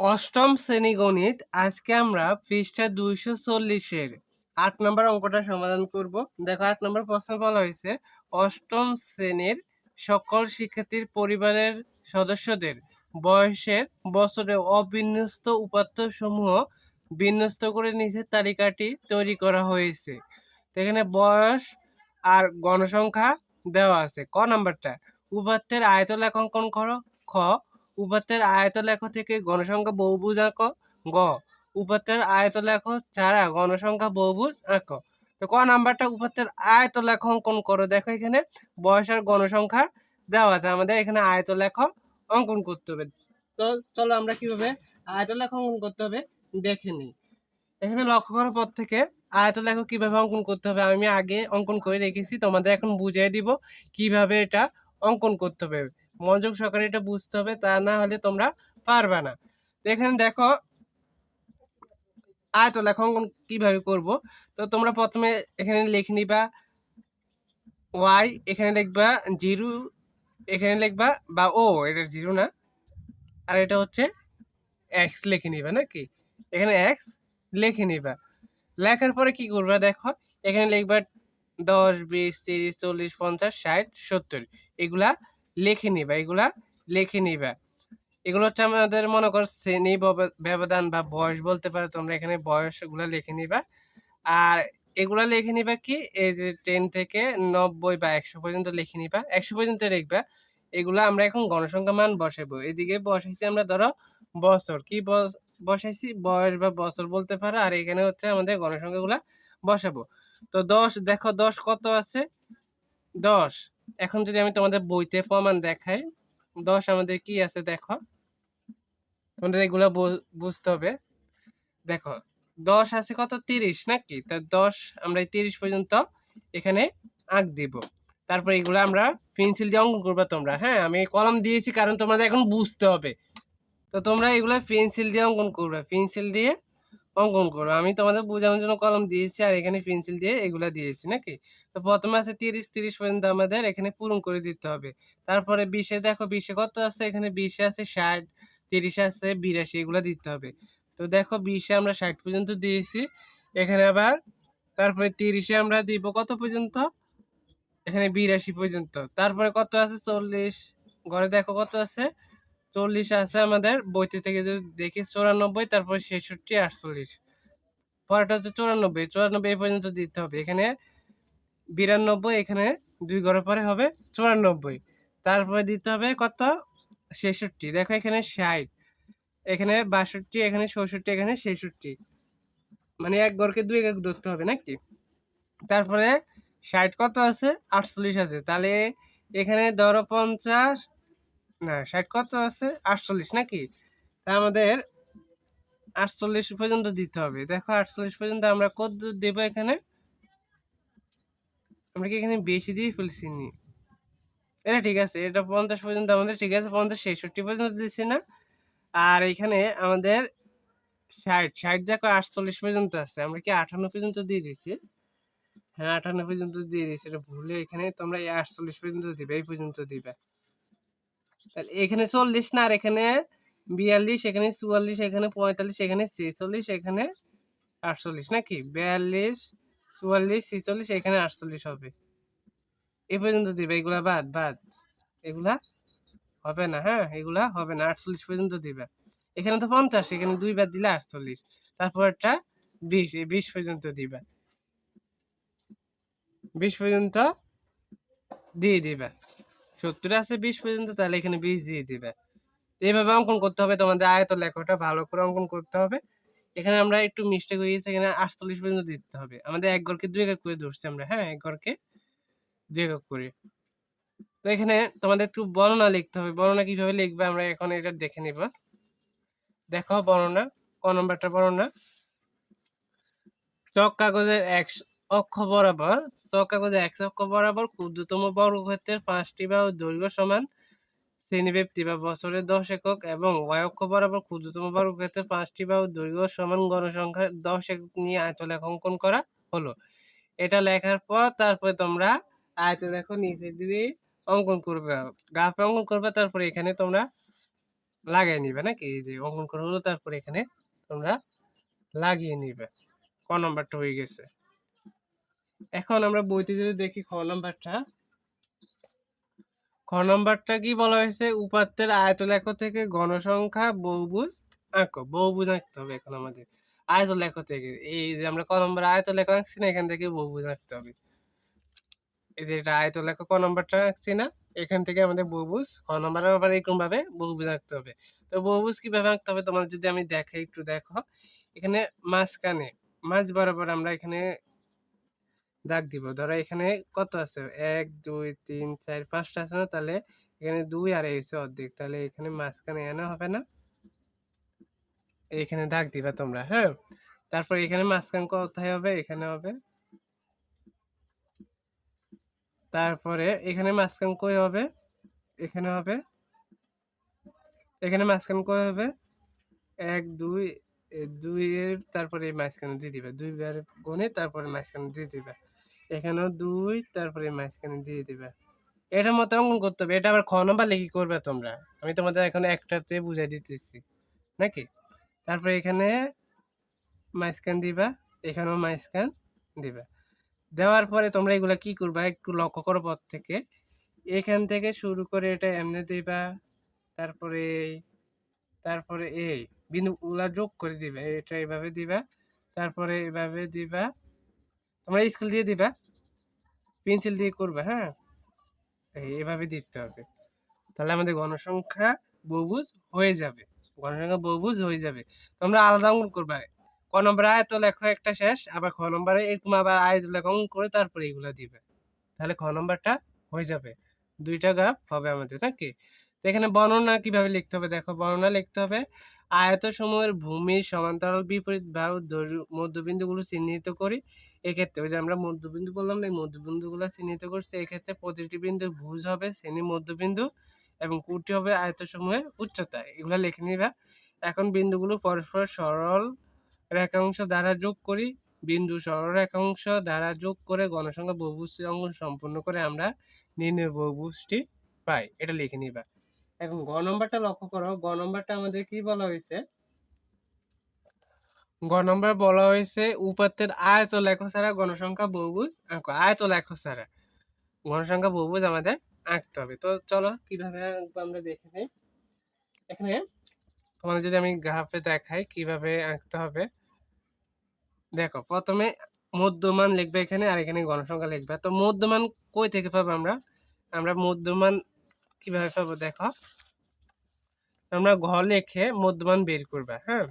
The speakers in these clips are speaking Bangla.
অষ্টম শ্রেণি গণিত, আজকে আমরা পৃষ্ঠা দুইশো চল্লিশের আট নম্বর অঙ্কটা সমাধান করব। দেখো, আট নম্বর প্রশ্ন বলা হয়েছে, অষ্টম শ্রেণির সকল শিক্ষার্থীর পরিবারের সদস্যদের বয়সের বছরে অবিন্যস্ত উপাত্ত সমূহ বিন্যস্ত করে নিচের তালিকাটি তৈরি করা হয়েছে। এখানে বয়স আর গণসংখ্যা দেওয়া আছে। ক নাম্বারটা, উপাত্তের আয়তলেখ অঙ্কন করো। খ উপাত্তের আয়তলেখ থেকে গণসংখ্যা বহুভুজ আঁকো। গ, উপাত্তের আয়তলেখ ছাড়া গণসংখ্যা বহুভুজ আঁকো। তো ক নাম্বারটা উপাত্তের আয়তলেখ অঙ্কন করো। দেখো এখানে বয়স আর গণসংখ্যা দেওয়া আছে। আমাদের এখানে আয়ত আয়তলেখ অঙ্কন করতে হবে। তো চলো আমরা কীভাবে আয়তলেখ অঙ্কন করতে হবে দেখে নিই। এখানে লক্ষ্য করার পর থেকে আয়ত আয়তলেখ কীভাবে অঙ্কন করতে হবে। আমি আগে অঙ্কন করে রেখেছি, তোমাদের এখন বুঝিয়ে দিব কীভাবে এটা অঙ্কন করতে হবে। মনোযোগ সহকারে এটা বুঝতে হবে, তা না হলে তোমরা পারবে না। তো এখানে দেখো আয়তলেখ অঙ্কন কীভাবে করব? তো তোমরা প্রথমে এখানে লিখে নিবা ওয়াই এখানে লিখবা জিরো, এখানে লিখবা বা ও, এটা জিরো না। আর এটা হচ্ছে এক্স লিখে নিবা নাকি? এখানে এক্স লিখে নিবা। লেখার পরে কি করবা দেখো, এখানে লিখবা দশ, বিশ, তিরিশ, চল্লিশ, পঞ্চাশ, ষাট, সত্তর। এগুলা লিখে নিবা, এগুলা লিখে নিবা। এগুলো হচ্ছে আমাদের মনে কর শ্রেণি ব্যব- ব্যবধান বা বয়স বলতে পারো, তোমরা এখানে বয়সগুলো লিখে নিবা। আর এগুলা লিখে নিবা কি, এই যে টেন থেকে নব্বই বা একশো পর্যন্ত লিখে নিবা। একশো পর্যন্ত লিখবা। এগুলো আমরা এখন গণসংখ্যা মান বসাবো। এদিকে বসাইছি আমরা ধরো বছর। কি বস- বসাইছি? বয়স বা বছর বলতে পারো। আর এখানে হচ্ছে আমাদের গণসংখ্যাগুলা বসাবো। তো দশ, দেখো দশ কত আছে? দশ। এখন যদি আমি তোমাদের বইতে প্রমাণ দেখাই, দশ আমাদের কি আছে দেখো? তোমাদের এগুলো বুঝতে হবে। দেখো, দশ আছে কত? তিরিশ নাকি? তা দশ আমরা এই তিরিশ পর্যন্ত এখানে আঁক দিব। তারপর এগুলো আমরা পেন্সিল দিয়ে অঙ্কন করবে তোমরা। হ্যাঁ আমি কলম দিয়েছি কারণ তোমাদের এখন বুঝতে হবে। তো তোমরা এগুলো পেন্সিল দিয়ে অঙ্কন করবে। পেন্সিল দিয়ে অঙ্কন করো আমি তোমাদের বোঝানোর জন্য কলম দিয়েছি আর এখানে পেন্সিল দিয়ে এগুলা দিয়েছি নাকি? তো প্রথমে আছে তিরিশ তিরিশ পর্যন্ত আমাদের এখানে পূরণ করে দিতে হবে। তারপরে বিশে দেখো, বিশে কত আছে? এখানে বিশে আছে ষাট, তিরিশে আছে বিরাশি, এগুলো দিতে হবে। তো দেখো বিশে আমরা ষাট পর্যন্ত দিয়েছি। এখানে আবার তারপরে তিরিশে আমরা দিব কত পর্যন্ত? এখানে বিরাশি পর্যন্ত। তারপরে কত আছে? চল্লিশ। ঘরে দেখো কত আছে? চল্লিশ আছে আমাদের। বইতে থেকে যদি দেখি, চুরানব্বই, তারপরে ছেষট্টি, আটচল্লিশ। পরেরটা হচ্ছে চুরানব্বই। চুরানব্বই পর্যন্ত দিতে হবে। এখানে বিরানব্বই, এখানে দুই ঘরে পরে হবে চুরানব্বই। তারপরে দিতে হবে কত? ছেষট্টি। দেখো এখানে ষাট। এখানে বাষট্টি, এখানে চৌষট্টি, এখানে ছেষট্টি। মানে এক ঘরকে দুই এক ধরতে হবে নাকি? তারপরে ষাট কত আছে? আটচল্লিশ আছে। তাহলে এখানে ধরো পঞ্চাশ। না, ষাট কত আছে? আটচল্লিশ নাকি? তা আমাদের আটচল্লিশ পর্যন্ত দিতে হবে। দেখো আটচল্লিশ পর্যন্ত আমরা কত দেবো এখানে? আমরা কি এখানে বেশি দিয়ে ফেলছি নি? এটা ঠিক আছে, এটা পঞ্চাশ পর্যন্ত আমাদের ঠিক আছে, পঞ্চাশ ছেষট্টি পর্যন্ত দিচ্ছি না। আর এখানে আমাদের ষাট ষাট দেখো আটচল্লিশ পর্যন্ত আছে, আমরা কি আটান্ন পর্যন্ত দিয়ে দিচ্ছি হ্যাঁ আটান্ন পর্যন্ত দিয়ে দিচ্ছি এটা ভুলে এখানে তোমরা এই আটচল্লিশ পর্যন্ত দিবে, এই পর্যন্ত দিবে। তাহলে এখানে চল্লিশ না, আর এখানে বিয়াল্লিশ, এখানে চুয়াল্লিশ, এখানে পঁয়তাল্লিশ, এখানে ছেচল্লিশ, এখানে আটচল্লিশ, নাকি? বিয়াল্লিশ চুয়াল্লিশ, ছেচল্লিশ, এখানে আটচল্লিশ হবে। এ পর্যন্ত দিবে, এগুলা বাদ বাদ। এগুলা হবে না হ্যাঁ? এগুলা হবে না, আটচল্লিশ পর্যন্ত দিবে। এখানে তো পঞ্চাশ, এখানে দুই বার দিলে আটচল্লিশ। তারপর একটা বিশ, এই বিশ পর্যন্ত দিবে। বিশ পর্যন্ত দিয়ে দিবে। সত্তর আছে, বিশ পর্যন্ত, তাহলে এখানে বিশ দিয়ে দিবে। এইভাবে অঙ্কন করতে হবে, তোমাদের আয়ত লেখাটা ভালো করে অঙ্কন করতে হবে। এখানে আমরা একটু মিস্টেক হয়ে গেছে, এখানে আটচল্লিশ পর্যন্ত দিতে হবে। আমাদের এক ঘরকে দুই একক করে ধরছি আমরা হ্যাঁ? এক ঘরকে দুই একক করে। তো এখানে তোমাদের একটু বর্ণনা লিখতে হবে। বর্ণনা কীভাবে লিখবে আমরা এখন এটা দেখে নিব। দেখো বর্ণনা, ক নম্বরটা বর্ণনা। চক কাগজের এক অক্ষ বরাবর, চক কাগজের এক অক্ষ বরাবর ক্ষুদ্রতম বর্গক্ষেত্রের পাঁচটি বা দৈর্ঘ্য সমান শ্রেণীব্যাপ্তি বা বছরের দশ একক এবং ওয়াই অক্ষ বরাবর ক্ষুদ্রতম বর্গক্ষেত্রের পাঁচটি বা দৈর্ঘ্য সমান গণসংখ্যা দশ একক নিয়ে আয়তলেখ অঙ্কন করা হলো। এটা লেখার পর তারপরে তোমরা আয়তলেখ নিচে দিয়ে অঙ্কন করবে। গ্রাফে অঙ্কন করবে, তারপরে এখানে তোমরা লাগিয়ে নিবে নাকি? যে অঙ্কন করা হলো, তারপরে এখানে তোমরা লাগিয়ে নিবে। ক নম্বরটা হয়ে গেছে। এখন আমরা বইতে যদি দেখি খ নাম্বারটা নাম্বারটা কি বলা হয়েছে? উপাত্তের আয়তলেখ থেকে গণসংখ্যা বহুভুজ আঁকো বহুভুজ আঁকতে হবে এখন আমাদের। আয়তলেখ থেকে। এই যে আমরা ক নম্বর আয়তলেখ আঁকছি না, এখান থেকে বহুভুজ আঁকতে হবে। এই যে এটা আয়তলেখ ক নম্বরটা আঁকছি না, এখান থেকে আমাদের বহুভুজ। ক নম্বরে আবার এরকম ভাবে বহুভুজ আঁকতে হবে। তো বহুভুজ কীভাবে আঁকতে হবে? তোমার যদি আমি দেখাই একটু দেখো। এখানে মাঝখানে, মাঝ বরাবর আমরা এখানে দাগ দিব। ধরো এখানে কত আছে? এক, দুই, তিন, চার, পাঁচটা আছে না? তাহলে এখানে দুই আর এই অর্ধেক। তাহলে এখানে মাঝখানে এনে হবে না? এখানে দাগ দিবা তোমরা হ্যাঁ? তারপর এখানে মাঝখান কোথায় হবে? এখানে হবে। তারপরে এখানে মাঝখান কই হবে? এখানে হবে। এখানে মাঝখান কই হবে? এক, দুই দুই এর তারপরে মাঝখানে দিয়ে দিবে। দুইবার গুণে তারপরে মাঝখানে দিয়ে দিবে। এখানেও দুই, তারপরে মাঝখানে দিয়ে দিবে। এটার মতো অঙ্কন করতে হবে। এটা আবার খ নম্বর লিখি করবে তোমরা। আমি তোমাদের এখন একটাতে বুঝাই দিতেছি। নাকি? তারপরে এখানে মাঝখান দিবা, এখানেও মাঝখান দিবা। দেওয়ার পরে তোমরা এগুলা কি করবা একটু লক্ষ্য করো পর থেকে। এখান থেকে শুরু করে এটা এমনি দিবা। তারপরে তারপরে এই বিন্দুগুলা যোগ করে দিবা। এটা এভাবে দিবা, তারপরে এভাবে দিবা। তোমরা স্কেল দিয়ে দিবা। পেন্সিল দিয়ে করবে হ্যাঁ? এভাবে দিতে হবে। তাহলে আমাদের গণসংখ্যা বহুভুজ হয়ে যাবে। গণসংখ্যা বহুভুজ হয়ে যাবে। তোমরা আলাদা অঙ্কন করবা। ক নম্বরে আয়ত লেখো একটা শেষ, আবার খ নম্বরে এরকম আবার আয়ত লেখো অঙ্কন করে তারপরে এগুলো দিবে। তাহলে খ নম্বরটা হয়ে যাবে। দুইটা গ্রাফ হবে আমাদের নাকি তো এখানে বর্ণনা কীভাবে লিখতে হবে? দেখো, বর্ণনা লিখতে হবে। আয়ত সমূহের ভূমির সমান্তরাল, বিপরীত দৈর্ঘ্য, মধ্যবিন্দুগুলো চিহ্নিত করি। এক্ষেত্রে ওই যে আমরা মধ্যবিন্দু বললাম না, এই মধ্যবিন্দুগুলো চিহ্নিত করছি, এক্ষেত্রে প্রতিটি বিন্দু ভুজ হবে শ্রেণি মধ্যবিন্দু এবং কুটি হবে আয়তসমূহের উচ্চতা। এগুলো লিখে নিবা। এখন বিন্দুগুলো পরস্পর সরল রেখাংশ দ্বারা যোগ করি। বিন্দু সরল রেখাংশ দ্বারা যোগ করে গণসংখ্যা বহুভুজটি অঙ্কন সম্পূর্ণ করে আমরা নির্ণয় বহুভুজটি পাই। এটা লিখে নিবা। এখন গ নম্বরটা লক্ষ্য করো। গ নম্বরটা আমাদের কি বলা হয়েছে? গ নম্বর বলা হয়েছে উপাত্তের আয়ত লেখ ছাড়া গণসংখ্যা বহুভুজ আঁকো, আয়ত লেখ ছাড়া গণসংখ্যা বহুভুজ আমাদের আঁকতে হবে। তো চলো কীভাবে আঁকবো আমরা দেখে নিই। এখানে তোমাদের যদি আমি গ্রাফে দেখাই কীভাবে আঁকতে হবে। দেখো, প্রথমে মধ্যমান লিখবে এখানে আর এখানে গণসংখ্যা লিখবে। তো মধ্যমান কই থেকে পাবো আমরা? আমরা মধ্যমান কীভাবে পাবো দেখো। আমরা ঘর লিখে মধ্যমান বের করবা হ্যাঁ?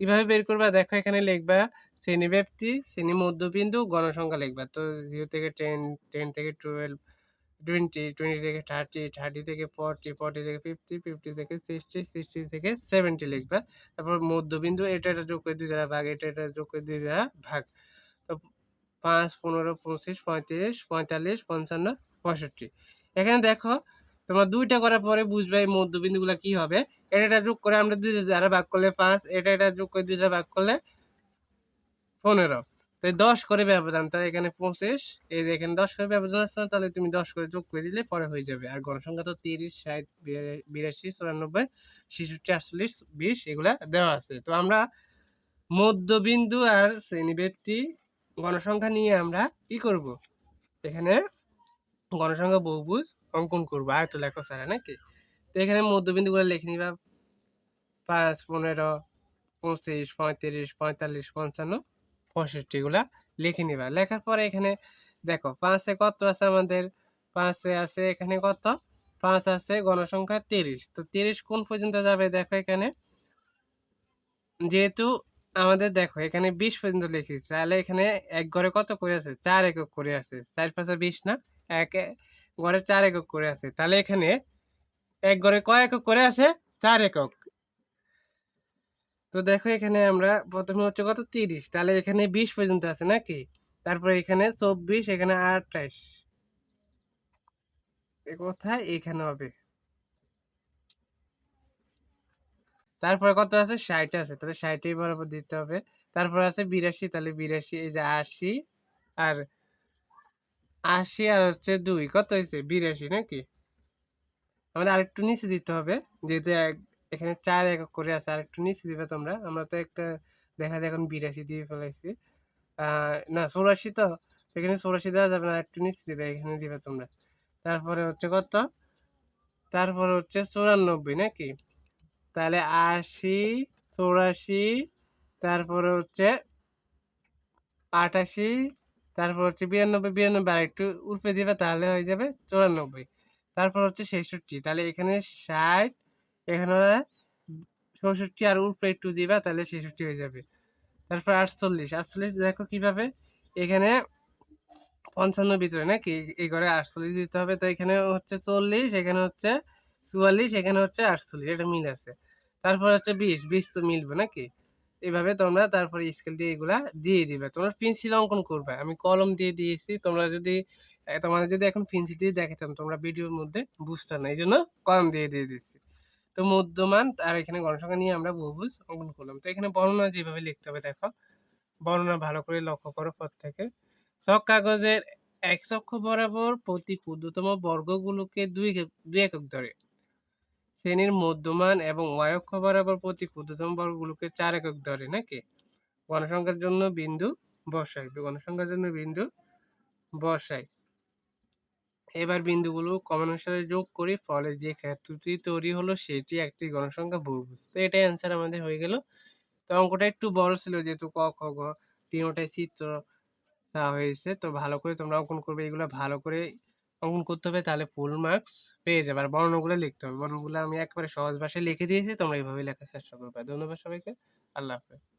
কীভাবে বের করবা। দেখো এখানে লিখবা শ্রেণি ব্যাপ্তি শ্রেণি মধ্যবিন্দু গণসংখ্যা লিখবা। তো জিরো থেকে টেন টেন থেকে টুয়েলভ টোয়েন্টি টোয়েন্টি থেকে থার্টি থার্টি থেকে ফর্টি ফর্টি থেকে ফিফটি ফিফটি থেকে সিক্সটি সিক্সটি থেকে সেভেন্টি লিখবা। তারপর মধ্যবিন্দু, এটা এটা যোগ করে দুই দ্বারা ভাগ, এটা এটা যোগ করে দুই দ্বারা ভাগ। তো পাঁচ, পনেরো, পঁচিশ, পঁয়ত্রিশ, পঁয়তাল্লিশ, পঞ্চান্ন, পঁয়ষট্টি। এখানে দেখো, তোমরা দুইটা করার পরে বুঝবে এই মধ্যবিন্দুগুলো কী হবে। এটা এটা যোগ করে আমরা দুই দ্বারা ভাগ করলে পাঁচ এটা এটা যোগ করে দুই দ্বারা ভাগ করলে পনেরো। তো দশ করে ব্যবধান তাই এখানে পঁচিশ এই যে এখানে দশ করে ব্যবধান আসছে না, তাহলে তুমি দশ করে যোগ করে দিলে পরে হয়ে যাবে। আর গণসংখ্যা তো তিরিশ ষাট বিরাশি চুরানব্বই ছেষট্টি আটচল্লিশ বিশ এগুলা দেওয়া আছে। তো আমরা মধ্যবিন্দু আর শ্রেণীবৃত্তি গণসংখ্যা নিয়ে আমরা কি করব? এখানে গণসংখ্যা বহুভুজ অঙ্কন করব। আয়ত লেখো ছাড়া নাকি? তো এখানে মধ্যবিন্দুগুলো লিখে নিবা। পাঁচ, পনেরো, পঁচিশ, পঁয়ত্রিশ, পঁয়তাল্লিশ, পঞ্চান্ন, পঁয়ষট্টি গুলা লিখে নিবা। লেখার পরে এখানে দেখো, পাঁচে কত আছে আমাদের? পাঁচে আছে এখানে কত? পাঁচ আছে গণসংখ্যা তিরিশ। তো তিরিশ কোন পর্যন্ত যাবে দেখো এখানে? যেহেতু আমাদের দেখো এখানে বিশ পর্যন্ত লিখি, তাহলে এখানে এক ঘরে কত করে আছে? চার একক করে আছে। চার পাঁচে বিশ না? এক ঘরে চার একক করে আছে। তাহলে এখানে এক ঘরে কয় একক করে আছে? চার একক। তো দেখো এখানে আমরা প্রথমে হচ্ছে কত? তিরিশ। তাহলে এখানে বিশ পর্যন্ত আছে নাকি? তারপরে এখানে চব্বিশ, এখানে আঠাশ কোথায় এখানে হবে। তারপরে কত আছে? ষাট আছে। তাহলে ষাটই বরাবর দিতে হবে। তারপর আছে বিরাশি। তাহলে বিরাশি, এই যে আশি আর আশি আর হচ্ছে দুই। কত হয়েছে? বিরাশি নাকি? আমাদের আরেকটু নিচে দিতে হবে। যেহেতু এখানে চার একক করে আছে আর একটু নিচে দিবে তোমরা। আমরা তো একটা দেখা যায় এখন বিরাশি দিয়ে ফেলাইছি। আহ, না চৌরাশি তো এখানে চৌরাশি দেওয়া যাবে না একটু নিচে দিবে এখানে দিবে তোমরা। তারপরে হচ্ছে কত? তারপরে হচ্ছে চুরানব্বই নাকি? তাহলে আশি চৌরাশি তারপরে হচ্ছে আটাশি তারপর হচ্ছে বিরানব্বই বিরানব্বই আর একটু উপরে দিবে তাহলে হয়ে যাবে চুরানব্বই। তারপর হচ্ছে ছেষট্টি। তাহলে এখানে ষাট, এখানে চৌষট্টি আর উপরে একটু দিবা, তাহলে ছেষট্টি হয়ে যাবে। তারপর আটচল্লিশ আটচল্লিশ দেখো কীভাবে? এখানে পঞ্চান্ন ভিতরে নাকি? এই ঘরে আটচল্লিশ দিতে হবে, তো এখানে হচ্ছে চল্লিশ, এখানে হচ্ছে চুয়াল্লিশ, এখানে হচ্ছে আটচল্লিশ, এটা মিল আছে। তারপর হচ্ছে বিশ বিশ তো মিলবে নাকি? এভাবে তোমরা তারপরে স্কেল দিয়ে এগুলা দিয়ে দিবে। তোমরা পেন্সিল অঙ্কন করবে। আমি কলম দিয়ে দিয়েছি, তোমরা যদি তোমাদের যদি এখন পেন্সিল দিয়ে দেখাতাম, তোমরা ভিডিওর মধ্যে বুঝতে না এই জন্য কম দিয়ে দিয়ে দিচ্ছি। তো মধ্যমান আর এখানে গণসংখ্যা নিয়ে আমরা বহুভুজ অঙ্কন করলাম। তো এখানে বর্ণনা যেভাবে লিখতে হবে, দেখো। বর্ণনা ভালো করে লক্ষ্য করো পর থেকে সব কাগজের এক অক্ষ বরাবর প্রতি ক্ষুদ্রতম বর্গগুলোকে দুই দুই একক ধরে। শ্রেণির মধ্যমান এবং ওয়াই অক্ষ বরাবর প্রতি ক্ষুদ্রতম বর্গগুলোকে চার একক ধরে, নাকি? গণসংখ্যার জন্য বিন্দু বসাই। গণসংখ্যার জন্য বিন্দু বসাই। এবার বিন্দুগুলো কমন অনুসারে যোগ করি ফলে যে ক্ষেত্রটি তৈরি হলো, সেটি একটি গণসংখ্যা বহুভুজ তো এটাই অ্যান্সার আমাদের হয়ে গেল। তো অঙ্কটা একটু বড় ছিল, যেহেতু ক, খ, গ, তিনটাই চিত্র চা হয়েছে। তো ভালো করে তোমরা অঙ্কন করবে, এগুলো ভালো করে অঙ্কন করতে হবে, তাহলে ফুল মার্কস পেয়ে যাবে। আর বর্ণগুলো লিখতে হবে। বর্ণগুলো আমি একবারে সহজ ভাষায় লিখে দিয়েছি, তোমরা এইভাবে লেখার চেষ্টা করবে। ধন্যবাদ সবাইকে। আল্লাহ হাফেজ।